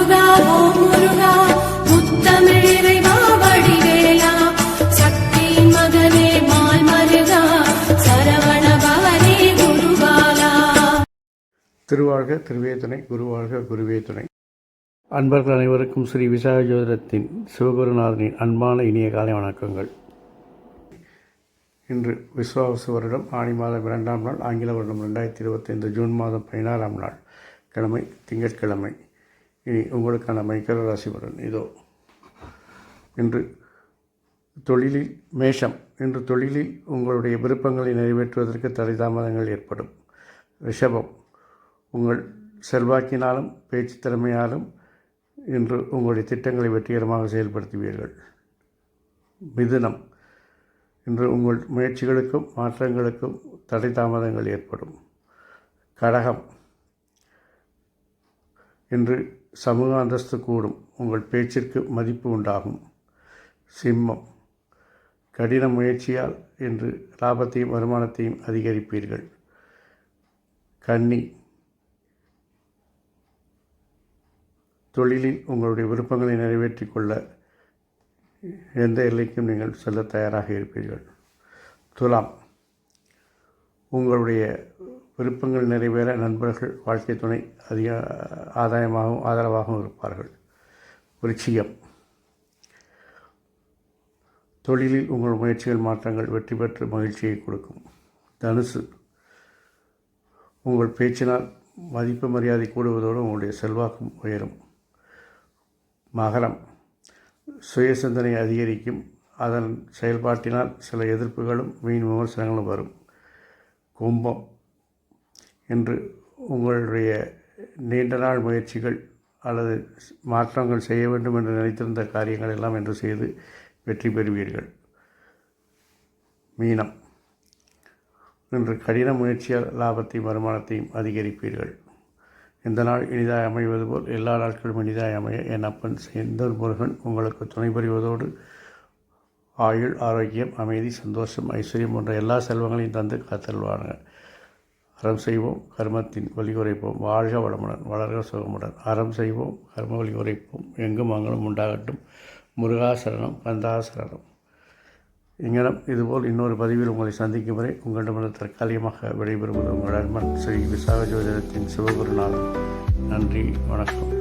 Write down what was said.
முருகா ஓ முருகா முத்தமிழ் வடிவேலா. சக்தியின் மகனே மால் மருகா சரவண பவனே குருபாலா. திருவாழ்க திருவேதனை குருவாழ்க குருவேதனை அன்பர்கள் அனைவருக்கும் ஸ்ரீ விசாக ஜோதிடத்தின் சிவகுருநாதனின் அன்பான இனிய காலை வணக்கங்கள். இன்று விஸ்வாவசு வருடம் ஆணி மாதம் இரண்டாம் நாள் ஆங்கில வருடம் ரெண்டாயிரத்தி இருபத்தைந்து ஜூன் மாதம் பதினாறாம் நாள் கிழமை திங்கட்கிழமை. இனி உங்களுக்கான மைக்கர ராசி பலன் இதோ. இன்று தொழிலில் மேஷம். இன்று தொழிலில் உங்களுடைய விருப்பங்களை நிறைவேற்றுவதற்கு தடை தாமதங்கள் ஏற்படும். ரிஷபம். உங்கள் செல்வாக்கினாலும் பேச்சு திறமையாலும் இன்று உங்களுடைய திட்டங்களை வெற்றிகரமாக செயல்படுத்துவீர்கள். மிதுனம். இன்று உங்கள் முயற்சிகளுக்கும் மாற்றங்களுக்கும் தடை தாமதங்கள் ஏற்படும். கடகம். என்று சமூக அந்தஸ்து கூடும் உங்கள் பேச்சிற்கு மதிப்பு உண்டாகும். சிம்மம். கடின முயற்சியால் என்று லாபத்தையும் வருமானத்தையும் அதிகரிப்பீர்கள். கன்னி. தொழிலில் உங்களுடைய விருப்பங்களை நிறைவேற்றிக் கொள்ள எந்த எல்லைக்கும் நீங்கள் செல்ல தயாராக இருப்பீர்கள். துலாம். உங்களுடைய விருப்பங்கள் நிறைவேற நண்பர்கள் வாழ்க்கை துணை அதிக ஆதாயமாகவும் ஆதரவாகவும் இருப்பார்கள். விருச்சிகம். தொழிலில் உங்கள் முயற்சிகள் மாற்றங்கள் வெற்றி பெற்று மகிழ்ச்சியை கொடுக்கும். தனுசு. உங்கள் பேச்சினால் மதிப்பு மரியாதை கூடுவதோடு உங்களுடைய செல்வாக்கும் உயரும். மகரம். சுய சிந்தனை அதிகரிக்கும். அதன் செயல்பாட்டினால் சில எதிர்ப்புகளும் வீண் விமர்சனங்களும் வரும். கும்பம். என்று உங்களுடைய நீண்ட நாள் முயற்சிகள் அல்லது மாற்றங்கள் செய்ய வேண்டும் என்று நினைத்திருந்த காரியங்கள் எல்லாம் என்று செய்து வெற்றி பெறுவீர்கள். மீனம். இன்று கடின முயற்சியால் லாபத்தையும் வருமானத்தையும் அதிகரிப்பீர்கள். இந்த நாள் இனிதாய் அமைவது போல் எல்லா நாட்களும் இனிதாய் அமைய என் அப்பன் செந்தூர் முருகன் உங்களுக்கு துணை புரிவதோடு ஆயுள் ஆரோக்கியம் அமைதி சந்தோஷம் ஐஸ்வர்யம் போன்ற எல்லா செல்வங்களையும் தந்து காத்தல்வாங்க அறம் செய்வோம் கர்மத்தின் வழி குறைப்போம் வாழ்க வளமுடன் வளர்க சுகமுடன். அறம் செய்வோம் கர்ம வழி குறைப்போம் எங்கும் மங்களும் உண்டாகட்டும். முருகாசரணம் கந்தாசரணம் இங்கனம் இதுபோல் இன்னொரு பதிவில் உங்களை சந்திக்கும் வரை உங்களிடமிருந்து தற்காலிகமாக விடைபெறுவது உங்கள் அன்பன் ஸ்ரீ விசாக ஜோதிடத்தின் சிவகுருநாதன். நன்றி வணக்கம்.